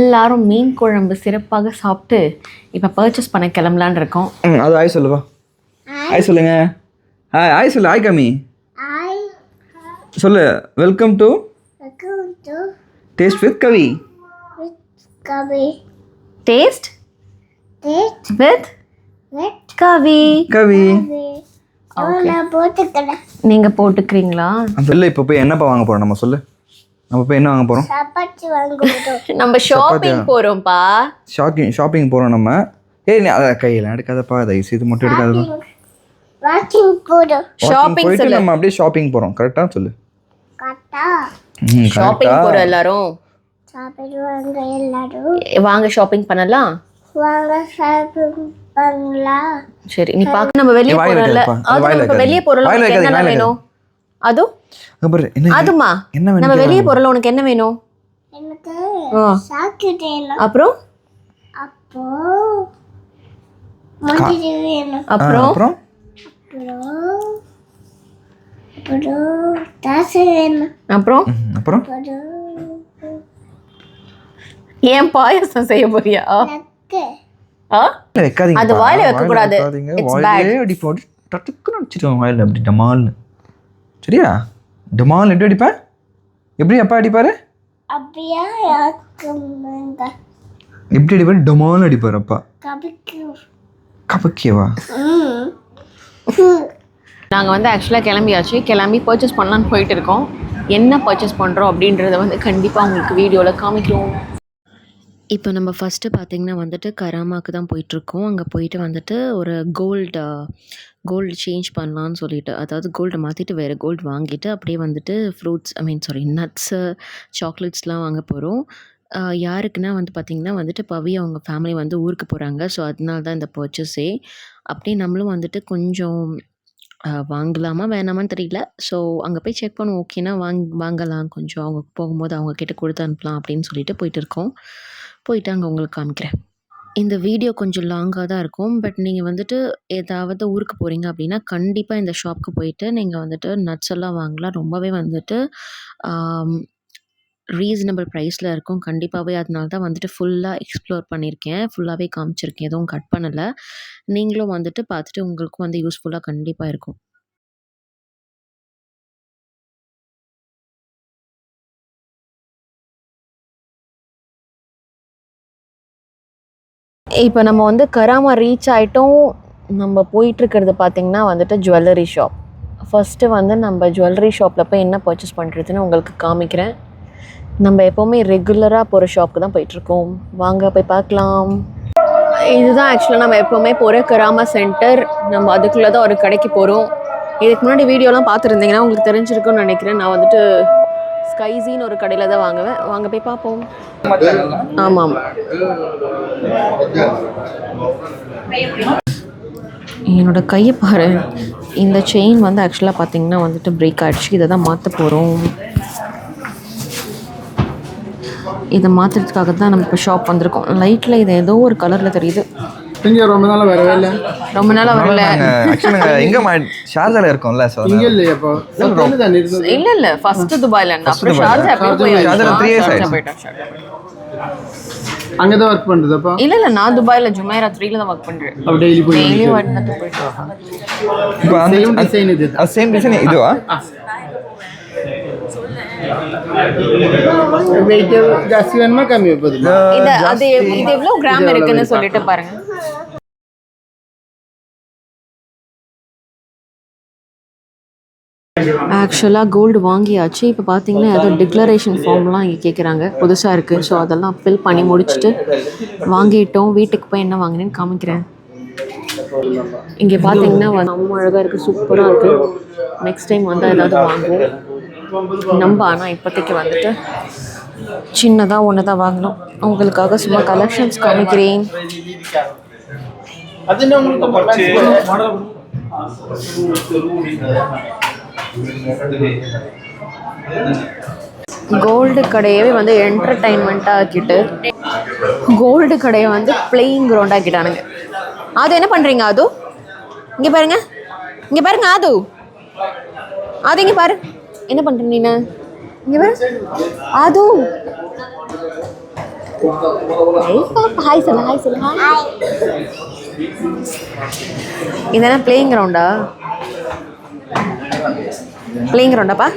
எல்லாரும் மீன் குழம்பு சிறப்பாக சாப்பிட்டு இப்போ பர்ச்சேஸ் பண்ண கிளம்பலான்னு இருக்கோம். ம் அது ஆய் சொல்லுவா ஆய் சொல்லுங்க. ஹாய் ஆய் சொல்லு. ஆய் கம்மி I சொல்லு. Welcome to taste with Kavi. Taste with Kavi Kavi போட்டுக்கிறேன். நீங்கள் போட்டுக்கிறீங்களா? சொல்லு இப்போ போய் என்னப்பா வாங்க போகிறோம் நம்ம சொல்லு. நம்ம போய் என்ன வாங்க போகிறோம் சப்பாத்தி நம்ம ஷாப்பிங் போகிறோம்ப்பா ஷாப்பிங் ஷாப்பிங் போகிறோம் நம்ம. ஏய் நீ அதை கையில் எடுக்காதப்பா தயவு செய்து மட்டும் எடுக்காதப்பா. வாக்கிங் Shopping போயிட்டு. நம்ம அப்படியே ஷாப்பிங் போகிறோம் கரெக்டாக சொல்லு. ஷாப்பிங் போகிறோம் எல்லாரும். வாங்க ஷாப்பிங் பண்ணலாம்? வாங்க சாப்பிடுவாங்களா சரி நீ பார்க்க நம்ம வெளியே போறோம்ல. அது நம்ம. வெளியே போறோம்ல. என்னென்ன வாயில வேணும்? அது அதுமா என்ன நம்ம வெளியே போறோம்ல உனக்கு என்ன வேணும்? அப்புறம்? அப்புறம்? அப்புறம்? அப்புறம் ஏன் பாயாசம் செய்ய போறியா? அது வாயில அப்படி போட்டு டட்டுக்குன்னு அடிச்சிடுவோம் வாயில அப்படி டமால்னு சரியா? டமால் எப்படி அடிப்பேன் எப்படி அப்பா அடிப்பாரு? எப்படி அடிப்பாரு? டமால் அடிப்பாரு அப்பா. கபிக்கு கபக்கியவா ம். நாங்கள் வந்து ஆக்சுவலாக கிளம்பியாச்சு. கிளம்பி பர்ச்சேஸ் பண்ணலான்னு போயிட்டு இருக்கோம் என்ன பர்ச்சேஸ் பண்ணுறோம் அப்படின்றத வந்து கண்டிப்பாக உங்களுக்கு வீடியோவில் காமிக்கிறோம். இப்போ நம்ம ஃபஸ்ட்டு பார்த்திங்கன்னா வந்துட்டு கராமாக்கு தான் போயிட்டுருக்கோம். அங்கே போயிட்டு வந்துட்டு ஒரு கோல்டு கோல்டு சேஞ்ச் பண்ணலான்னு சொல்லிட்டு அதாவது கோல்டை மாற்றிட்டு வேறு கோல்டு வாங்கிட்டு அப்படியே வந்துட்டு fruits I mean sorry nuts சாக்லேட்ஸ்லாம் வாங்க போகிறோம் யாருக்குன்னா வந்து பார்த்திங்கன்னா வந்துட்டு பவி அவங்க ஃபேமிலி வந்து ஊருக்கு போகிறாங்க ஸோ அதனால தான் இந்த பர்ச்சேஸே அப்படியே நம்மளும் வந்துட்டு கொஞ்சம் வாங்கலாமா வேணாமான்னு தெரியல. ஸோ அங்கே போய் செக் பண்ணுவோம். ஓகேனா வாங் வாங்கலாம் கொஞ்சம். அவங்க போகும்போது அவங்கக்கிட்ட கொடுத்து அனுப்பலாம் அப்படின்னு சொல்லிட்டு போயிட்டு இருக்கோம். போயிட்டு அங்கே உங்களுக்கு காமிக்கிறேன். இந்த வீடியோ கொஞ்சம் லாங்காக தான் இருக்கும். பட் நீங்கள் வந்துட்டு ஏதாவது ஊருக்கு போகிறீங்க அப்படின்னா கண்டிப்பாக இந்த ஷாப்க்கு போயிட்டு நீங்கள் வந்துட்டு நட்ஸ் எல்லாம் வாங்கலாம். ரொம்பவே வந்துட்டு ரீசனபிள் ப்ரைஸில் இருக்கும். கண்டிப்பாகவே அதனால தான் வந்துட்டு ஃபுல்லாக எக்ஸ்ப்ளோர் பண்ணியிருக்கேன். ஃபுல்லாகவே காமிச்சிருக்கேன். எதுவும் கட் பண்ணலை. நீங்களும் வந்துட்டு பார்த்துட்டு உங்களுக்கும் வந்து யூஸ்ஃபுல்லாக கண்டிப்பாக இருக்கும். இப்போ நம்ம வந்து கராமா ரீச் ஆகிட்டோம் நம்ம போயிட்டுருக்கிறது பார்த்திங்கன்னா வந்துட்டு ஜுவல்லரி ஷாப் ஃபஸ்ட்டு வந்து நம்ம ஜுவல்லரி ஷாப்பில் போய் என்ன பர்ச்சேஸ் பண்ணுறதுன்னு உங்களுக்கு காமிக்கிறேன். நம்ம எப்போவுமே ரெகுலராக போகிற ஷாப்புக்கு தான் போயிட்டுருக்கோம். வாங்க போய் பார்க்கலாம். இதுதான் ஆக்சுவலாக நம்ம எப்போவுமே போகிற கராமா சென்டர் நம்ம அதுக்குள்ளே தான் ஒரு கடைக்கு போகிறோம் இதுக்கு முன்னாடி வீடியோலாம் பார்த்துருந்தீங்கன்னா உங்களுக்கு தெரிஞ்சிருக்கும்னு நினைக்கிறேன். நான் வந்துட்டு ஸ்கைஸின்னு ஒரு கடையில் தான் வாங்குவேன். வாங்க போய் பார்ப்போம். ஆமாம். என்னோட கையை பாரு. இந்த செயின் வந்து ஆக்சுவலாக பார்த்தீங்கன்னா வந்துட்டு பிரேக் ஆகிடுச்சு இதை தான் மாற்ற போகிறோம் இதை மாற்றுறதுக்காக தான் நம்ம இப்போ ஷாப் வந்திருக்கோம். லைட்டில் இது ஏதோ ஒரு கலரில் தெரியுது. இங்க ரொம்ப நாளா வரவே இல்லை. ரொம்ப நாளாக வரல. ஆக்சுவலி எங்கே ஷார்ஜால இருக்கோம்ல ஸோ இங்க தானே இருந்தது. இல்ல இல்ல ஃபர்ஸ்ட் துபாய்ல இருந்தா. அப்புறம். ஷார்ஜா போய் ஷார்ஜால three years ஷார்ஜா ஆயிடுச்சு. போயிட்டோம், ஷார்ஜா போயிட்டோம். அங்கதான் ஒர்க் பண்றது அப்போ? இல்ல இல்ல நான் துபாய்ல ஜுமைரா த்ரீல தான் ஒர்க் பண்றேன். அப்ப டெய்லி போய் டெய்லி வந்துட்டு போயிட்டு. இப்போ சேம் அந்த டிசைன் இது சேம் டிசைன் இதுவா? வெயிட் ஜாஸ்தி வேணுமா? கம்மி போதுமா இது அது இது எவ்வளவு கிராம் இருக்குன்னு சொல்லிட்டு பாருங்க. ஆக்சுவலாக கோல்டு வாங்கியாச்சு. இப்போ பார்த்தீங்கன்னா ஏதோ டிக்ளரேஷன் ஃபார்ம்லாம் இங்கே கேட்குறாங்க புதுசாக இருக்குது ஸோ அதெல்லாம் ஃபில் பண்ணி முடிச்சுட்டு வாங்கிட்டோம். வீட்டுக்கு போய் என்ன வாங்கினேன்னு காமிக்கிறேன். இங்கே பார்த்தீங்கன்னா ரொம்ப அழகாக இருக்குது சூப்பராக இருக்குது நெக்ஸ்ட் டைம் வந்து ஏதாவது வாங்குவோம். நம்ம ஆனால் இப்போதைக்கு வந்துட்டு. சின்னதாக ஒன்று தான் வாங்கினோம் உங்களுக்காக சும்மா கலெக்ஷன்ஸ் காமிக்கிறேன். கோல்டு கடையவே வந்து என்டர்டைன்மெண்ட்டாக ஆக்கிட்டு கோல்டு கடையை வந்து பிளேயிங் கிரவுண்ட் ஆக்கிட்டானுங்க. அது என்ன பண்ணுறீங்க அது இங்கே பாருங்க. இங்கே பாருங்க அது அது இங்கே பாரு. என்ன பண்ணுற நீ இங்கே பாரு அது ஹாய் சொல்லு ஹாய் சொல்லு ஹாய் இதெல்லாம் பிளேயிங் கிரவுண்டா பிளேயிங் கிரவுண்டாப்பா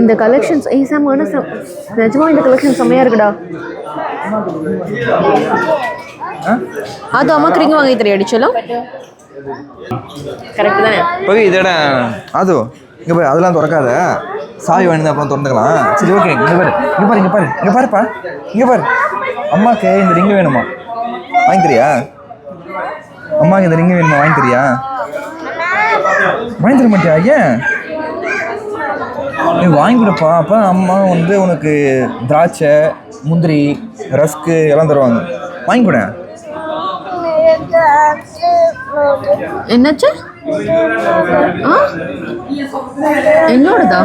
இந்த கலெக்ஷன்ஸ் செம் நிஜமா இந்த கலெக்ஷன் செம்மையா இருக்குடா. அது அம்மாக்கு ரிங் வாங்கி தெரியும் அடிச்சலும் கரெக்ட் தானே? போய் இதோட அது இங்கே பாரு அதெல்லாம் திறக்காத. சாவி வாங்கி அப்புறம் திறந்துக்கலாம். சரி ஓகே இங்கே பாரு இங்கே பாரு இங்கே பாரு இங்கே பாருப்பா இங்கே பாரு. அம்மாக்கு இந்த ரிங்கு வேணுமா? வாங்கி தரியா? அம்மாக்கு இந்த ரிங்கு வேணுமா? வாங்கி தரியா? வாங்கி தர மாட்டியா ஏன்? நீ வாங்கி கொடுப்பா. அப்போ அம்மா வந்து உனக்கு திராட்சை முந்திரி ரஸ்க்கு எல்லாம் தருவாங்க. வாங்கி என்னாச்சு? என்னோடதா?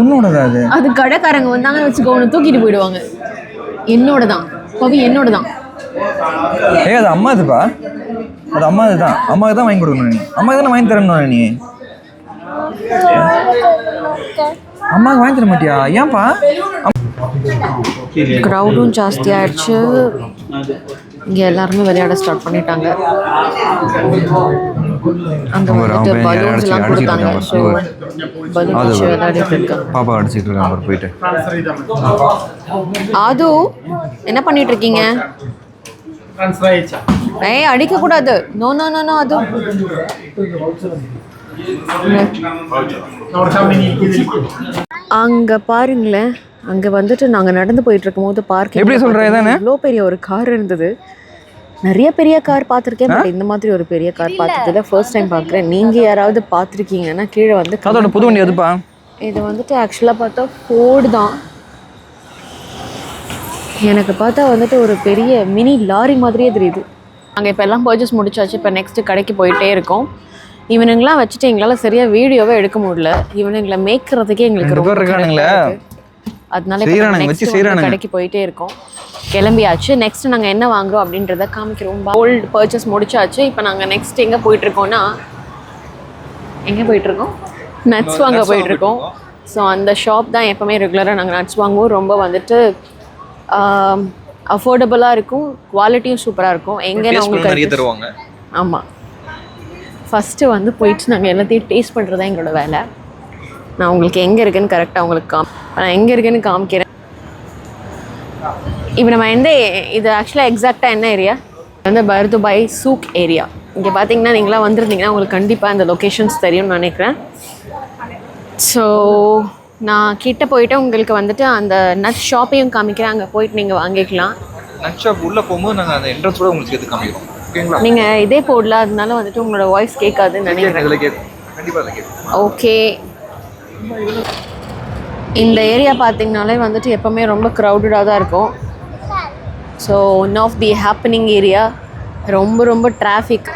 உன்னோடதா அது? அது கடைக்காரங்க வந்தாங்கன்னு வச்சுக்கோ உன்னை தூக்கிட்டு போயிடுவாங்க. என்னோட தான் பவி என்னோட தான் ஏய் அது அம்மா இதுப்பா அது அம்மா இதுதான் அம்மாவுக்கு தான் வாங்கி கொடுக்கணும் நீ. அம்மாவுக்கு தானே வாங்கி தரணும் நீ? அம்மாவுக்கு வாங்கி தர மாட்டியா? ஏன்பா? க்ரௌடும் ஜாஸ்தி ஆயிடுச்சு இங்கே எல்லாருமே விளையாட ஸ்டார்ட் பண்ணிட்டாங்க. அந்த வந்துட்டு கொடுத்தாங்க. ஸோ பாப்பா அடிச்சிட்டு இருக்காங்க போயிட்டு. அது என்ன பண்ணிட்டு இருக்கீங்க? ஏய் அடிக்க கூடாது. நோ நோ நோ நோ அது. அங்கே பாருங்களேன். அங்க வந்துட்டு நாங்க நடந்து போயிட்டு இருக்கும்போது பார்க் எப்படி சொல்ற இதானே? இவ்வளோ பெரிய ஒரு கார் இருந்தது. நிறைய பெரிய கார் பார்த்துருக்கேன் பட் இந்த மாதிரி ஒரு பெரிய கார் பார்த்ததுல ஃபர்ஸ்ட் டைம் பார்க்குறேன். நீங்க யாராவது பார்த்துருக்கீங்கன்னா கீழே வந்து அதோட புது வண்டி எதுப்பா? இது வந்துட்டு ஆக்சுவலாக பார்த்தா ஃபோர்டு தான். எனக்கு பார்த்தா வந்துட்டு ஒரு பெரிய மினி லாரி மாதிரியே தெரியுது. நாங்கள் இப்போ எல்லாம் பர்ச்சேஸ் முடிச்சாச்சு. இப்போ நெக்ஸ்ட்டு கடைக்கு போயிட்டே இருக்கோம். இவனுங்களாம் வச்சுட்டு எங்களால் சரியாக வீடியோவே எடுக்க முடியல. இவனுங்களை மேய்க்கிறதுக்கே எங்களுக்கு ரொம்ப அதனால. கடைக்கு போயிட்டே இருக்கோம். கிளம்பியாச்சு. நெக்ஸ்ட் நாங்கள் என்ன வாங்குறோம் அப்படின்றத காமிக்கிறோம். கோல்டு பர்ச்சேஸ் முடிச்சாச்சு. இப்போ நாங்கள் நெக்ஸ்ட் எங்கே போயிட்டு இருக்கோம்னா எங்கே போயிட்டு இருக்கோம்? நட்ஸ் வாங்க போயிட்டு இருக்கோம். ஸோ அந்த ஷாப் தான் எப்போவுமே ரெகுலராக நாங்கள் நட்ஸ் வாங்குவோம். ரொம்ப வந்துட்டு அஃபோர்டபுளாக இருக்கும். குவாலிட்டியும் சூப்பராக இருக்கும். எங்கே உங்களுக்கு தருவாங்க. ஆமாம் ஃபஸ்ட்டு வந்து போயிட்டு நாங்கள் எல்லாத்தையும் டேஸ்ட் பண்ணுறது தான் எங்களோட வேலை. நான் உங்களுக்கு எங்கே இருக்குன்னு கரெக்டாக உங்களுக்கு காம் நான் எங்கே இருக்குன்னு காமிக்கிறேன். இப்போ நம்ம எந்த இது ஆக்சுவலாக எக்ஸாக்டாக என்ன ஏரியா வந்து பர்துபாய் சூக் ஏரியா இங்கே பார்த்தீங்கன்னா நீங்களாம் வந்திருந்தீங்கன்னா உங்களுக்கு கண்டிப்பாக அந்த லொக்கேஷன்ஸ் தெரியும்னு நினைக்கிறேன். ஸோ நான் கிட்ட போயிட்டு உங்களுக்கு வந்துட்டு அந்த நட் ஷாப்பையும் காமிக்கிறேன். அங்கே போயிட்டு நீங்கள் வாங்கிக்கலாம். நட் ஷாப் உள்ளே போகும்போது நாங்கள் அந்த என்ட்ரன்ஸோட உங்களுக்கு சேர்த்து காமிக்கிறோம். ஓகேங்களா? நீங்கள் இதே போடல அதனால வந்துட்டு உங்களோட வாய்ஸ் கேட்காதுன்னு நினைக்கிறேன். ஓகே இந்த ஏரியா பார்த்தீங்கனாலே வந்துட்டு எப்போவுமே ரொம்ப க்ரௌடடாக தான் இருக்கும். So one of the happening area ரொம்ப ரொம்ப டிராஃபிக்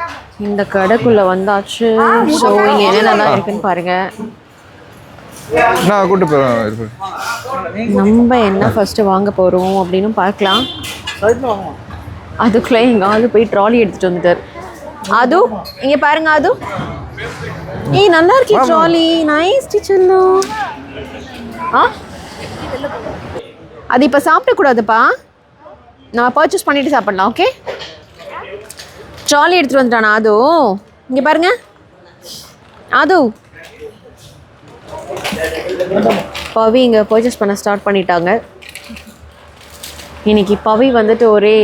இந்த கடைக்குள்ளே வந்தாச்சு. ஸோ இங்கே என்னென்னலாம் இருக்குன்னு பாருங்கள் நம்ம என்ன ஃபஸ்ட்டு வாங்க போகிறோம் அப்படின்னு பார்க்கலாம். அதுக்குள்ளே எங்கள் ஆளு போய் ட்ராலி எடுத்துகிட்டு வந்துட்டார். அது இங்கே பாருங்க அது. ஏய் நல்லா இருக்கே ட்ராலி நைஸ் டீச்சர்லோ ஆ? அது இப்போ சாப்பிடக்கூடாதுப்பா. நம்ம பர்ச்சேஸ் பண்ணிட்டு சாப்பிடலாம் ஓகே ட்ராலி எடுத்துகிட்டு வந்துட்டானா அது? இங்கே பாருங்க. அது. பவி இங்கே பர்ச்சேஸ் பண்ண ஸ்டார்ட் பண்ணிட்டாங்க. இன்னைக்கு பவி வந்துட்டு ஒரே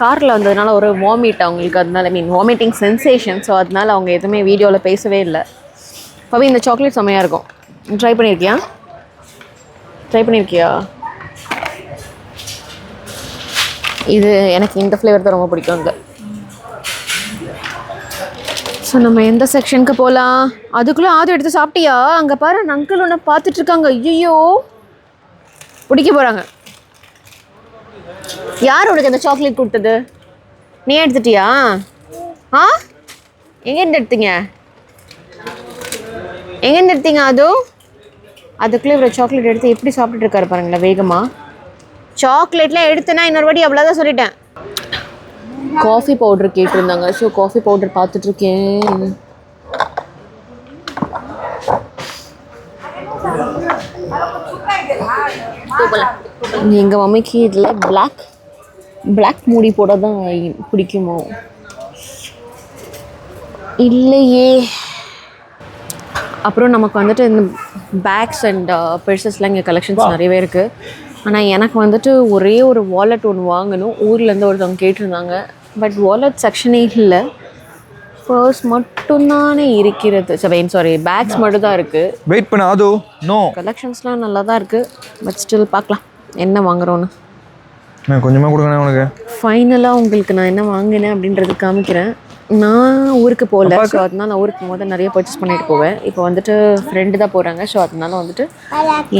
காரில் வந்ததுனால ஒரு வாமிட் அவங்களுக்கு அதனால மீன் வாமிட்டிங் சென்சேஷன் ஸோ அதனால அவங்க எதுவுமே வீடியோவில் பேசவே இல்லை. பவி இந்த சாக்லேட் செம்மையாக இருக்கும். ட்ரை பண்ணியிருக்கியா ட்ரை பண்ணியிருக்கியா இது எனக்கு இந்த ஃப்ளேவர் தான் ரொம்ப பிடிக்கும் இங்கே ஸோ நம்ம எந்த செக்ஷனுக்கு போகலாம் அதுக்குள்ளே ஆதம் எடுத்து சாப்பிட்டியா? அங்கே பாரு அங்கிள் ஒன்று பார்த்துட்ருக்காங்க ஐயோ பிடிக்க போகிறாங்க யார் உனக்கு அந்த சாக்லேட் கொடுத்தது? நீ எடுத்துட்டியா? ஆ? எங்கேருந்து எடுத்தீங்க? எங்கேருந்து எடுத்தீங்க அது? அதுக்குள்ளே இவ்வளோ சாக்லேட் எடுத்து எப்படி சாப்பிட்டுட்டு இருக்காரு பாருங்களேன் வேகமாக சாக்லேட்லாம் எடுத்தேன்னா இன்னொரு வாட்டி அவ்வளோதான் சொல்லிட்டேன். காஃபி பவுடர் கேட்டிருந்தாங்க. ஸோ காஃபி பவுடர் பார்த்துட்ருக்கேன். போகலாம் எங்கள் மம்மிக்கு இதில் பிளாக் பிளாக் மூடி போட தான் பிடிக்குமோ? இல்லையே. அப்புறம் நமக்கு வந்துட்டு இந்த பேக்ஸ் அண்ட் பெர்சஸ்லாம் இங்கே கலெக்ஷன்ஸ் நிறையவே இருக்குது ஆனால் எனக்கு வந்துட்டு ஒரே ஒரு வாலெட் ஒன்று வாங்கணும். ஊர்லேருந்து ஒருத்தவங்க கேட்டிருந்தாங்க. பட் வாலெட் செக்ஷனே இல்லை. பர்ஸ் மட்டும்தானே இருக்கிறது. சரி சாரி பேக்ஸ் மட்டும் தான் இருக்குது வெயிட் பண்ண அது நோ கலெக்ஷன்ஸ்லாம் நல்லா தான் இருக்குது பட் ஸ்டில் பார்க்கலாம் என்ன வாங்குறோன்னு? நான் கொஞ்சமாக கொடுங்கண்ணே உனக்கு. ஃபைனலாக உங்களுக்கு நான் என்ன வாங்கினேன் அப்படின்றது காமிக்கிறேன். நான் ஊருக்கு போகல. ஸோ அதனால நான் ஊருக்கு போது நிறைய பர்ச்சேஸ் பண்ணிட்டு போவேன். இப்போ வந்துட்டு ஃப்ரெண்டு தான் போகிறாங்க ஸோ அதனால வந்துட்டு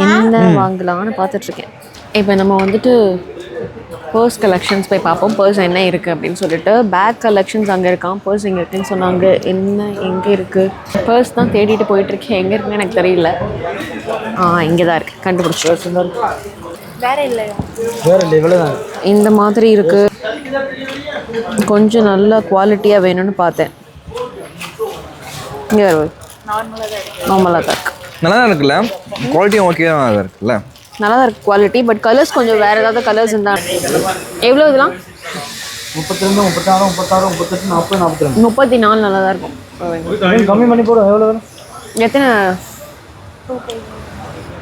என்ன வாங்கலாம்னு பார்த்துட்ருக்கேன். இப்போ நம்ம வந்துட்டு பர்ஸ் கலெக்ஷன்ஸ் போய் பார்ப்போம். பர்ஸ் என்ன இருக்குது அப்படின்னு சொல்லிட்டு. பேக் கலெக்ஷன்ஸ் அங்கே இருக்கான் பர்ஸ் இங்கே இருக்குன்னு சொன்னாங்க. என்ன எங்கே இருக்குது பர்ஸ் தான் தேடிட்டு போயிட்டுருக்கேன் எங்கே இருக்குன்னு எனக்கு தெரியல. ஆ இங்கே தான் இருக்குது கண்டுபிடிச்சி. வேற இல்லை. இவ்வளோதான் இந்த மாதிரி இருக்கு. கொஞ்சம் நல்ல குவாலிட்டியாக வேணும்னு பார்த்தேன். இங்கே நார்மலாக தான் இருக்கு. நல்லா தான் இருக்குல்ல? குவாலிட்டியும் ஓகே தான் இருக்குல்ல? நல்லா தான் இருக்கு குவாலிட்டி பட் கலர்ஸ் கொஞ்சம் வேறு ஏதாவது கலர்ஸ் இருந்தால் எவ்வளோ இதெல்லாம்? முப்பத்தி ரெண்டு முப்பத்தாறு முப்பத்தாறு முப்பத்தெட்டு நாற்பது நாற்பத்தி ரெண்டு முப்பத்தி நாலு நல்லா தான் இருக்கும். கம்மி பண்ணி போடும் எவ்வளோ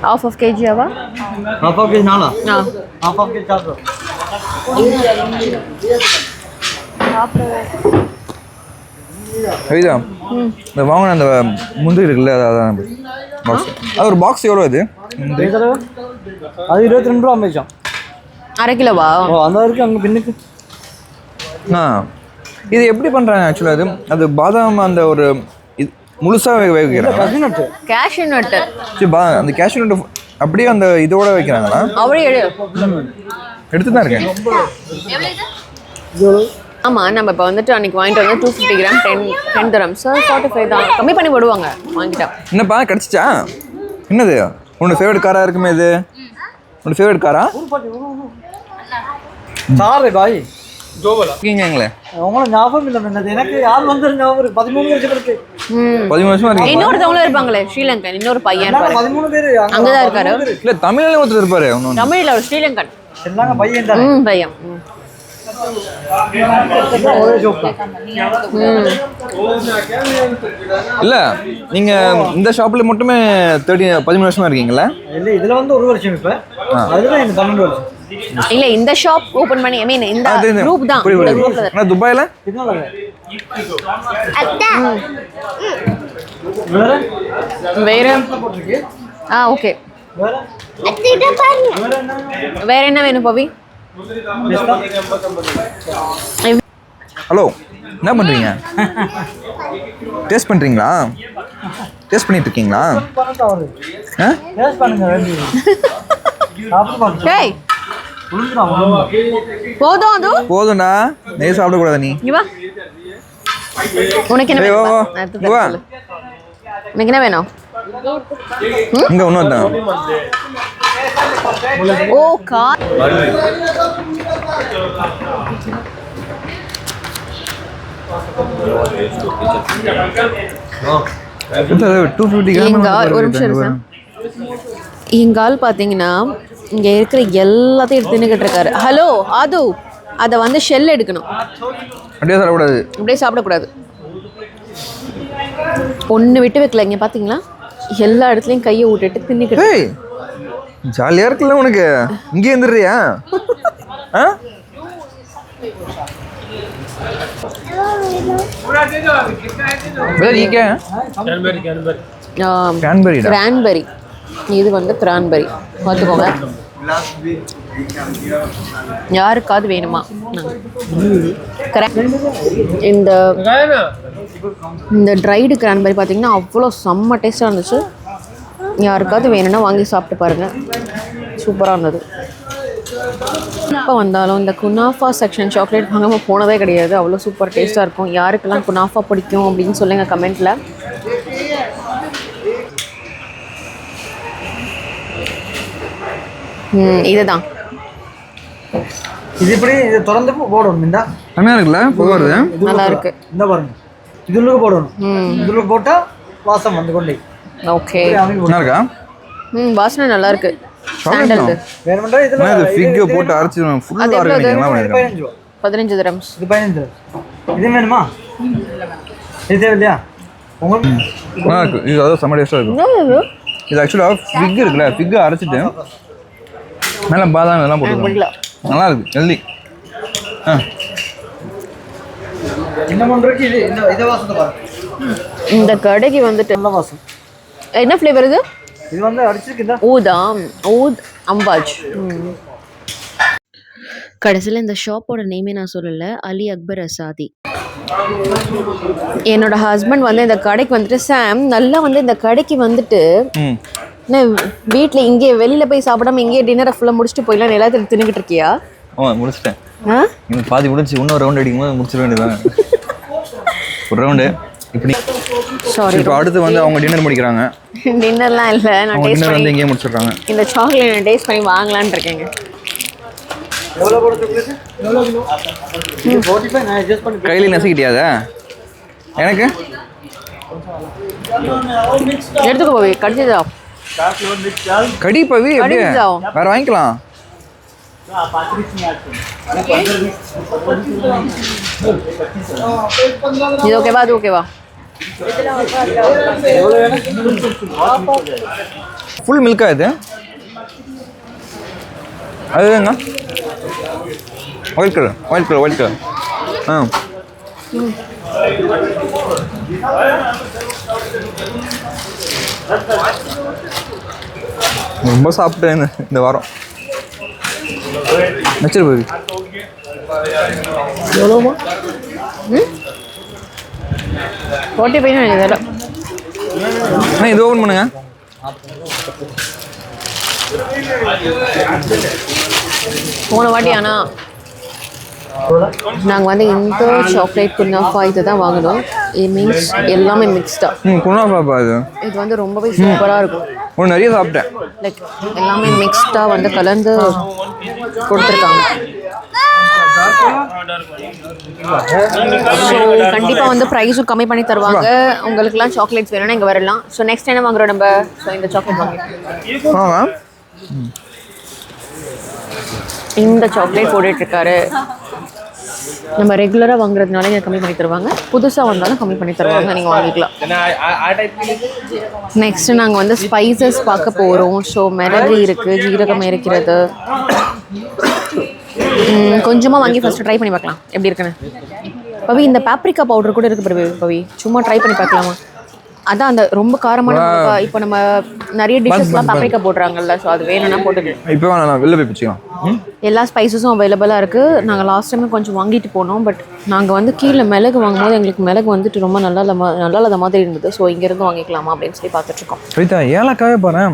எத்தனை ஆஃப் கேஜியாவா ஹாஃப் ஆஃப் கேஜி நாளா ஆ ஹாஃப் ஆஃப் கேஜி சாப்பிடும் சரிதா இந்த வாங்கின அந்த முந்திரி இருக்குல்ல அது அதான் பாக்ஸ் அது ஒரு பாக்ஸ் எவ்வளோ அது? அது இருபத்தி ரெண்டு ரூபா அம்பேச்சோம் அரை கிலோவா? ஓ அந்த இருக்கு அங்கே பின்னுக்கு. ஆ. இது எப்படி பண்ணுறாங்க ஆக்சுவலாக அது அது பாதாம் அந்த ஒரு இது முழுசாக வேக கேஷ்யூ நட்டு சரி பா அந்த கேஷ்யூ நட்டு அப்படியே அந்த இதோட வைக்கிறாங்களா? அவரே எடு. எடுத்து தான் இருக்கேன். ஆமாம் நம்ம இப்போ வந்துட்டு அன்னைக்கு வாங்கிட்டு வந்து two fifty gram ten ten தரம் சார் ஃபார்ட்டி ஃபைவ் தான். கம்மி பண்ணி போடுவாங்க வாங்கிட்டா. என்னப்பா கிடச்சிச்சா? என்னது? உன்னோட ஃபேவரட் காராக இருக்குமே இது? உன்னோட ஃபேவரட் காரா? சாரு பாய். இருக்கீங்களே அவங்களும் ஞாபகம் இல்லை என்னது எனக்கு யார் வந்தாரு ஞாபகம் இருக்கு பதிமூணு வருஷம் இருக்கு. ம் பதிமூணு வருஷமா இருக்கீங்க இன்னொருத்தவங்களும் இருப்பாங்களே ஸ்ரீலங்கன். இன்னொரு பையன் அங்கதான் இருக்காரு. இல்லை தமிழ்ல ஒருத்தர் இருப்பாரு தமிழ்ல ஒரு ஸ்ரீலங்கன். பையன் பையன். இல்லை நீங்கள் இந்த ஷாப்பில் மட்டுமே தேர்ட்டி பதிமூணு வருஷமா இருக்கீங்களா? இல்லை இதுல வந்து ஒரு வருஷம் இப்ப. அதுதான் எனக்கு பன்னெண்டு வருஷம். இல்ல இந்த ஷாப் ஓபன் பண்ணி ஐ மீன் இந்த. குரூப் தான். இந்த. குரூப்ல ஆனா துபாயில்? வேற? ஆ ஓகே. வேற அத்திட்ட பாருங்க. வேற என்ன வேணும் பவி? ஹலோ என்ன பண்ணுறீங்க டேஸ்ட் பண்ணுறீங்களா டேஸ்ட் பண்ணிட்டு இருக்கீங்களா? டேஸ்ட் பண்ணுங்க போதும் அது? போதும்டா. நெய் சாப்பிடக்கூடாது நீ. இங்க வா உனக்கு என்ன வேணும். உனக்கு என்ன வேணும்? இங்கே தான் ஓ கா ஒரு நிமிஷம் இரு சார். எங்க ஆள் பார்த்தீங்கன்னா இங்க இருக்கிற எல்லாத்தையும் எடுத்து தின்னுக்கிட்டு இருக்காரு. ஹலோ அது அதை வந்து ஷெல் எடுக்கணும். அப்படியே சாப்பிடக்கூடாது. அப்படியே சாப்பிடக்கூடாது. ஒன்று விட்டு வைக்கல இங்கே பார்த்தீங்களா எல்லா இடத்துலையும் கையை விட்டுட்டு தின்னுக்கிட்டு ஜாலியாக இருக்குல்ல உனக்கு? இங்கே இருந்துடுறியா? ஆ? கிரான்பெரி இது வந்து கிரான்பெரி. பார்த்துக்கோங்க. யாருக்காவது வேணுமா? இந்த இந்த ட்ரைடு கிரான்பெரி பார்த்தீங்கன்னா அவ்வளோ செம்ம டேஸ்ட்டாக இருந்துச்சு. யாருக்காவது வேணும்னா வாங்கி சாப்பிட்டு பாருங்கள் சூப்பராக இருந்தது. இப்போ வந்தாலும் இந்த குனாஃபா செக்ஷன் சாக்லேட் வாங்காமல் போனதே கிடையாது. அவ்வளோ சூப்பர் டேஸ்ட்டாக இருக்கும். யாருக்கெல்லாம் குனாஃபா பிடிக்கும் அப்படின்னு சொல்லுங்கள் கமெண்ட்டில் இதுதான். இது இப்படி இது திறந்து போடணும் இந்த செம்மையாக இருக்குல்ல? புகை வருது. நல்லா இருக்கு. இந்த பாருங்க. இதுல போடணும். ம். இதுல போட்டா வாசம் வந்து கொண்டே. ஓகே. நல்லா இருக்கா? ம் வாசனை நல்லா இருக்கு. சாண்டல்து வேணுமெண்டா இதுல இது ஃபிக்கை போட்டு அரைச்சி? ஆர்கானிக் என்ன பண்ணிருக்காங்க. பதினஞ்சு ரூபா. பதினஞ்சு திரம்ஸ் இது பதினஞ்சு இது வேணுமா? இது தேவையில்லையா? உங்களுக்கு? நல்லா இருக்கு இது அதாவது செம்ம டேஸ்ட்டாக இருக்கும். என்னது இது? ஆக்சுவலாக ஃபிக் இருக்குல்ல ஃபிக்கை அரைச்சிட்டு மேலே பாதாம் இதெல்லாம் பிடிக்கல நல்லா இருக்கு ஹெல்தி ஆ. இந்த இதை வாசத்தை பாருங்க. இந்த கடைக்கு வந்துட்டு நல்ல வாசம். என்ன ஃப்ளேவர் இது? இது வந்து அடிச்சிருக்கு இந்த ஊதாம். ஊத் அம்பாஜ். கடைசியில் இந்த ஷாப்போட நேமே நான் சொல்லலை. அலி அக்பர் அசாதி. என்னோட ஹஸ்பண்ட் வந்து இந்த கடைக்கு வந்துட்டு சாம் நல்லா வந்து இந்த கடைக்கு வந்துட்டு என்ன வீட்டில் இங்கே வெளியில் போய் சாப்பிடாம இங்கேயே டின்னரை ஃபுல்லாக முடிச்சுட்டு போயிடலாம் எல்லாத்தையும் தின்னுக்கிட்டு இருக்கியா? ஆ முடிச்சிட்டேன். ஆ? இன்னும் பாதி முடிச்சு இன்னொரு ரவுண்ட் அடிக்கும்போது முடிச்சிட வேண்டியதான் ஒரு ரவுண்டு இப்படி சாரி இப்போ அடுத்து வந்து அவங்க டின்னர் முடிக்கிறாங்க. டின்னர்லாம் இல்லை. நான் அவங்க டேஸ்ட் டின்னர் பண்ணி வந்து இங்கேயே முடிச்சிடுறாங்க. இந்த சாக்லேட் நான் டேஸ்ட் பண்ணி வாங்கலான்னு இருக்கேங்க. கையில நசுக்கிட்டியாத எனக்கு? எடுத்துக்கோ போய் கடிச்சதா? கடி பவி எப்படியே கடிச்சதா வேற வாங்கிக்கலாம். இது ஓகேவா அது ஓகேவா ஃபுல் மில்கா இது? அதுங்க white colour white colour white colour ஆ. ரொம்ப சாப்பிட்டேன் இந்த வாரம். நச்சர் பேபி எவ்வளோமா ம்? ஃபார்ட்டி ஃபைவ் இதெல்லாம் அண்ணா இது ஓப்பன் பண்ணுங்க. போன வாட்டி ஆனால் நாங்கள் வந்து இந்த சாக்லேட் குன்னாஃபா இது தான் வாங்கினோம் இது மீன்ஸ் எல்லாமே மிக்ஸ்டாக ம் குணா பாப்பா இது. இது வந்து ரொம்பவே சூப்பராக இருக்கும். ஒன்று நிறைய சாப்பிட்டேன். லைக் எல்லாமே மிக்ஸ்டாக வந்து கலந்து கொடுத்துருக்காங்க. கண்டிப்பாக வந்து ப்ரைஸும் கம்மி பண்ணி தருவாங்க. உங்களுக்குலாம் சாக்லேட்ஸ் வேணும்னா இங்கே வரலாம். ஸோ நெக்ஸ்ட் என்ன வாங்குறோம் நம்ம? ஸோ இந்த சாக்லேட் வாங்க. இந்த சாக்லேட் போட்டுட்ருக்காரு நம்ம ரெகுலராக வாங்குறதுனால இங்கே கம்மி பண்ணி தருவாங்க. புதுசாக வந்தாலும் கம்மி பண்ணி தருவாங்க நீங்கள் வாங்கிக்கலாம். நெக்ஸ்ட் நாங்கள் வந்து ஸ்பைசஸ் பார்க்க போகிறோம் ஸோ மிளகு இருக்குது ஜீரகம் இருக்கிறது கொஞ்சமாக வாங்கி ஃபஸ்ட்டு ட்ரை பண்ணி பார்க்கலாம். எப்படி இருக்குன்னு? பவி இந்த பாப்ரிக்கா பவுடர் கூட இருக்கு பவி. பவி சும்மா ட்ரை பண்ணி பார்க்கலாமா? அதான் அந்த ரொம்ப காரமான மிளகாய். இப்போ நம்ம நிறைய டிஷ்ஷஸ்லாம் பாப்ரிக்கா போடுறாங்கல்ல ஸோ அது வேணும்னா போட்டுக்கு. இப்போ வேணாம் வெளில போய் பிச்சுக்கலாம். ம்? எல்லா ஸ்பைசஸும் அவைலபிளாக இருக்குது நாங்கள் லாஸ்ட் டைமே கொஞ்சம் வாங்கிட்டு போனோம் பட் நாங்கள் வந்து கீழே மிளகு வாங்கும்போது எங்களுக்கு மிளகு வந்துட்டு ரொம்ப நல்லா நல்லா இல்லாத மாதிரி இருந்தது. ஸோ இங்கேருந்து வாங்கிக்கலாமா அப்படின்னு சொல்லி பார்த்துட்ருக்கோம். கவிதா ஏலக்காவே பாரு.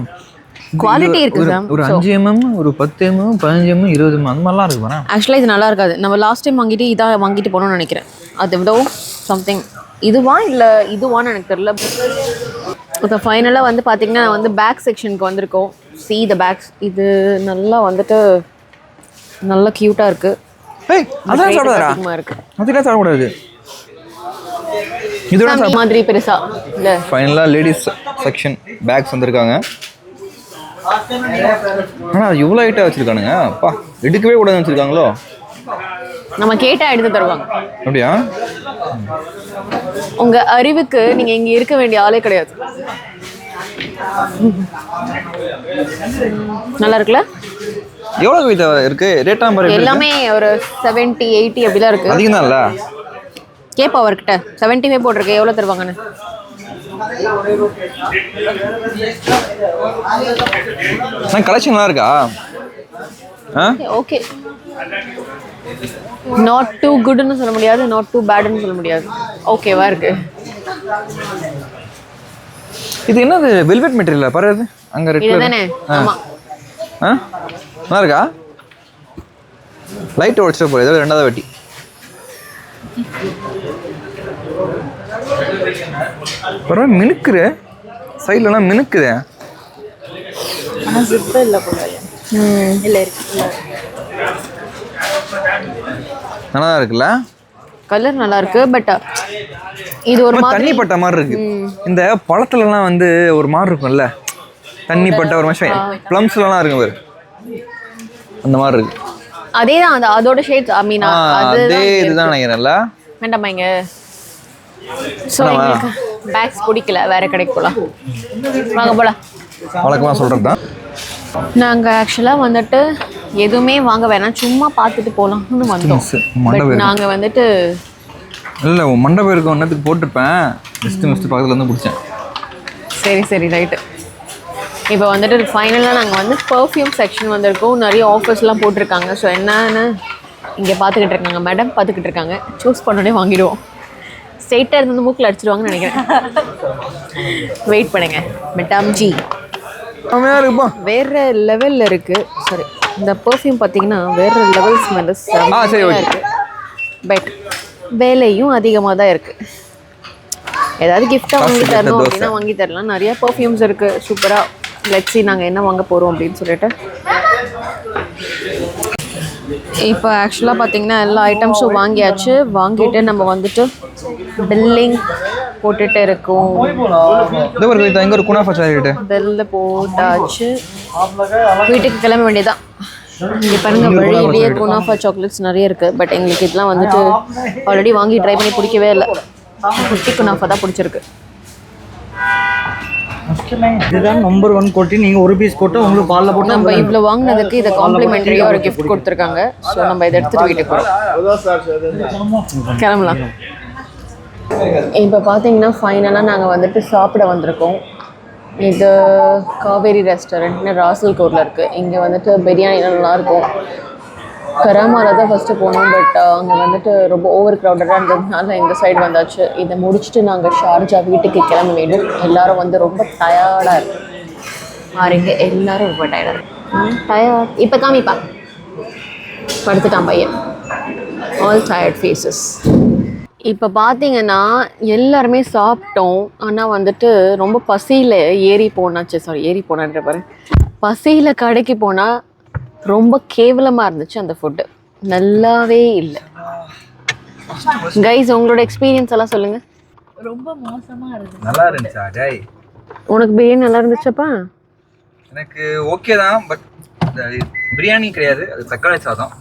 குவாலிட்டி இருக்குது ஒரு சார் ஒரு அஞ்சு எம்எம் ஒரு பத்து எம்எம் பதினஞ்சு எம்எம் இருபது எம்எம் அந்த மாதிரிலாம் இருக்கு பாரு. ஆக்சுவலாக இது நல்லா இருக்காது. நம்ம லாஸ்ட் டைம் வாங்கிட்டு இதாக வாங்கிட்டு போனோம்னு நினைக்கிறேன். அதை விட சம்திங் இதுவா இல்லை இதுவான்னு எனக்கு தெரியல. இப்போ ஃபைனலாக வந்து பார்த்தீங்கன்னா நான் வந்து பேக் செக்ஷனுக்கு வந்திருக்கோம். சி த பேக்ஸ் இது நல்லா வந்துட்டு நல்லா க்யூட்டாக இருக்குது ஏய் அதெல்லாம் சாப்பிடாதா இருக்குது அதெல்லாம் சாப்பிடக்கூடாது. சாமி மாதிரி பெருசா. இல்லை. ஃபைனலாக லேடிஸ் செக்ஷன் பேக்ஸ் வந்திருக்காங்க. ஆனால் இவ்வளோ ஹைட்டாக வச்சுருக்கானுங்க. அப்பா எடுக்கவே கூடாதுன்னு வச்சுருக்காங்களோ? நம்ம கேட்டால் எடுத்து தருவாங்க. அப்படியா? உங்க அறிவுக்கு நீங்க இங்க இருக்க வேண்டிய ஆளே கிடையாது. நல்லா இருக்குல்ல? எவ்வளோ கவிதா இருக்கு? ரேட்டாக மாதிரி எல்லாமே ஒரு செவன்ட்டி எயிட்டி அப்படிலாம் இருக்கு. அதிகம் தான்ல கேப்பா அவர்கிட்ட? செவன்ட்டி ஃபைவ் போட்டிருக்கு எவ்வளோ தருவாங்கன்னு கலெக்ஷன் நல்லா இருக்கா? ஆ? ஓகே. நாட் டூ குட்னு சொல்ல முடியாது நாட் டூ பேடுன்னு சொல்ல முடியாது. ஓகேவா இருக்கு. இது என்னது வெல்வெட் மெட்டீரியல் பாரு அங்கே ரெட் இதுதானே? ஆமா. ஆ? நல்லா இருக்கா லைட் உடச்சிட்டு போகுது ஏதாவது ரெண்டாவது வட்டி. பரவாயில்ல மினுக்குது. சைட்லலாம் மினுக்குதே. ம். நல்லா இருக்குல்ல? கலர் நல்லா இருக்கு பட் இது ஒரு மாதிரி தண்ணி பட்ட மாதிரி இருக்கு. இந்த பழத்துலலாம் வந்து ஒரு மாதிரி இருக்கும்ல? தண்ணி பட்ட ஒரு மாதிரி ப்ளம்ஸ்லாம் இருக்கு பாரு. அந்த மாதிரி இருக்கு. அதே தான் அது அதோட ஷேட்ஸ் ஐ மீன் அது இதுதான் நினைக்கிறேன்ல. வேண்டாமா இங்க? ஸோ பேக்ஸ் பிடிக்கல வேற கடைக்கு போகலாம் வாங்க போகலாம் வழக்கமாக சொல்கிறது தான் நாங்கள் ஆக்சுவலாக வந்துட்டு எதுவுமே வாங்க வேணாம். சும்மா பார்த்துட்டு போகலாம்னு வந்தோம். பட். நாங்கள் வந்துட்டு இல்லை மண்டபம் இருக்க ஒன்றத்துக்கு போட்டிருப்பேன் மிஸ்ட்டு மிஸ்ட்டு பக்கத்தில் வந்து பிடிச்சேன் சரி சரி ரைட்டு இப்போ வந்துட்டு ஃபைனலாக நாங்கள் வந்து பர்ஃப்யூம் செக்ஷன் வந்திருக்கோம். நிறைய ஆஃபர்ஸ்லாம் போட்டிருக்காங்க. ஸோ என்னன்னு இங்கே பார்த்துக்கிட்டு இருக்காங்க. மேடம் பார்த்துக்கிட்டு இருக்காங்க. சூஸ் பண்ணோடனே வாங்கிடுவோம். ஸ்ட்ரெயிட்டாக இருந்து மூக்கில் அடிச்சிடுவாங்கன்னு நினைக்கிறேன். வெயிட் பண்ணுங்க. மெட்டாம் ஜி வேற லெவலில் இருக்குது சாரி இந்த பர்ஃப்யூம் பார்த்தீங்கன்னா வேற லெவல் ஸ்மெல்லு ஆ, சரி, okay. இருக்கு. பட் விலையும் அதிகமாக தான் இருக்குது ஏதாவது கிஃப்டாக வாங்கி தரணும். அப்படின்னா வாங்கி தரலாம். நிறைய பர்ஃப்யூம்ஸ் இருக்குது சூப்பராக லெட்ஸி நாங்கள் என்ன வாங்க போகிறோம் அப்படின்னு சொல்லிட்டு. இப்போ ஆக்சுவலாக பார்த்தீங்கன்னா எல்லா ஐட்டம்ஸும் வாங்கியாச்சு. வாங்கிட்டு நம்ம வந்துட்டு பில்லிங் போட்டுட்டு இருக்கோம். இங்கே ஒரு பெல்ல போட்டாச்சு. வீட்டுக்கு கிளம்ப வேண்டியதான் இங்கே பாருங்க வழியிலேயே குனாஃபா சாக்லேட்ஸ் நிறைய இருக்கு. பட் எங்களுக்கு இதெல்லாம் வந்துட்டு ஆல்ரெடி வாங்கி ட்ரை பண்ணி பிடிக்கவே இல்லை. குட்டி குனாஃபா தான் பிடிச்சிருக்கு. இதுதான் நம்பர் ஒன் கொட்டி நீங்க ஒரு பீஸ் போட்டு உங்களுக்கு பால்ல போட்டு நம்ம இவ்வளோ வாங்கினதுக்கு இதை காம்ப்ளிமெண்ட்ரியாக ஒரு கிஃப்ட் கொடுத்துருக்காங்க. ஸோ நம்ம இதை எடுத்துட்டு வீட்டுக்கு போகிறோம் கிளம்பலாம். இப்போ பார்த்தீங்கன்னா ஃபைனலாக நாங்கள் வந்துட்டு சாப்பிட வந்திருக்கோம். இது காவேரி ரெஸ்டாரண்ட்னு ராசல்கோட்டில் இருக்குது இங்கே வந்துட்டு பிரியாணி நல்லா இருக்கும். கராமாவில் தான் ஃபஸ்ட்டு போனோம் பட் அங்கே வந்துட்டு ரொம்ப ஓவர் க்ரௌடடாக இருந்ததுனால இந்த சைடு வந்தாச்சு. இதை முடிச்சுட்டு நாங்கள் ஷார்ஜா வீட்டுக்கு கிளம்ப வேண்டும். எல்லாரும் வந்து ரொம்ப டயர்டாக இருக்கு. பாருங்க எல்லாரும் ரொம்ப டயர்டாக டயர்ட் இப்போ காமிப்பா. படுத்துட்டான் பையன். ஆல் டயர்ட் ஃபேஸஸ் இப்போ பார்த்தீங்கன்னா எல்லாருமே சாப்பிட்டோம். ஆனால் வந்துட்டு ரொம்ப பசியில் ஏறி போனாச்சு. சாரி ஏறி போனான்ற பாரு. பசியில் கடைக்கு போனால் ரொம்ப கேவலமாக இருந்துச்சு அந்த ஃபுட்டு நல்லாவே இல்லை. கைஸ் உங்களோட எக்ஸ்பீரியன்ஸ் எல்லாம் சொல்லுங்கள் நல்லா இருந்துச்சா டேய் உனக்கு பிரியாணி நல்லா இருந்துச்சப்பா? எனக்கு ஓகே தான் பட் பிரியாணி கிடையாது அது தக்காளி சாதம்.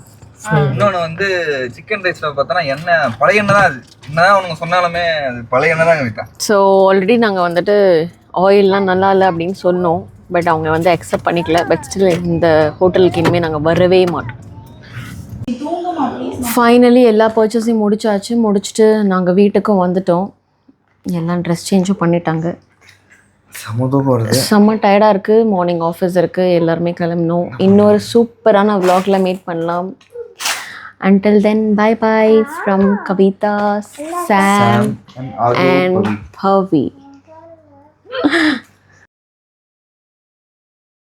இன்னொன்று வந்து சிக்கன் ரைஸில் பார்த்தோன்னா எண்ணெய் பழைய எண்ணெய் தான் அது. என்னதான் அவனுங்க சொன்னாலுமே அது பழைய எண்ணெய் தான் கவிதா ஸோ ஆல்ரெடி நாங்கள் வந்துட்டு ஆயில்லாம் நல்லா இல்லை அப்படின்னு சொன்னோம். பட் அவங்க வந்து அக்செப்ட் பண்ணிக்கல. பட் ஸ்டில் இந்த ஹோட்டலுக்கு இனிமேல் நாங்கள் வரவே மாட்டோம். ஃபைனலி எல்லா பர்ச்சேஸையும் முடிச்சாச்சு. முடிச்சுட்டு நாங்கள் வீட்டுக்கும் வந்துட்டோம். எல்லாம் ட்ரெஸ் சேஞ்சும் பண்ணிட்டாங்க. செம்ம டயர்டாக இருக்குது மார்னிங் ஆஃபீஸ் இருக்குது எல்லாருமே கிளம்பணும். இன்னொரு சூப்பரான vlogல மீட் பண்ணலாம். Bye from kavita sam and Adu and Pavi. Pavi.